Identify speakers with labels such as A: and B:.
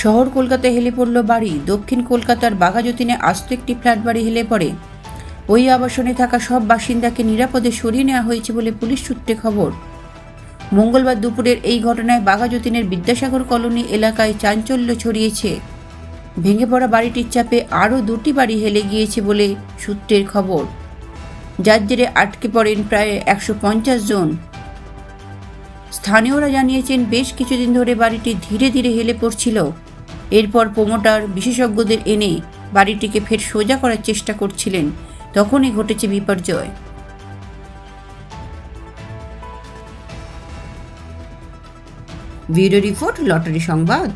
A: শহর কলকাতায় হেলে পড়ল বাড়ি। দক্ষিণ কলকাতার বাঘাযতীনে আস্ত একটি ফ্ল্যাট বাড়ি হেলে পড়ে। ওই আবাসনে থাকা সব বাসিন্দাকে নিরাপদে সরিয়ে নেওয়া হয়েছে বলে পুলিশ সূত্রে খবর। মঙ্গলবার দুপুরের এই ঘটনায় বাঘাযতীনের বিদ্যাসাগর কলোনি এলাকায় চাঞ্চল্য ছড়িয়েছে। ভেঙে পড়া বাড়িটির চাপে আরও দুটি বাড়ি হেলে গিয়েছে বলে সূত্রের খবর। যার জেরে আটকে পড়েন প্রায় একশো পঞ্চাশ জন। স্থানীয়রা জানিয়েছেন, বেশ কিছুদিন ধরে বাড়িটি ধীরে ধীরে হেলে পড়ছিল। এরপর প্রোমোটার বিশেষজ্ঞদের এনে বাড়িটিকে ফের সোজা করার চেষ্টা করছিলেন। তখনই ঘটেছে বিপর্যয়। ভিডিও রিপোর্ট, লটারি সংবাদ।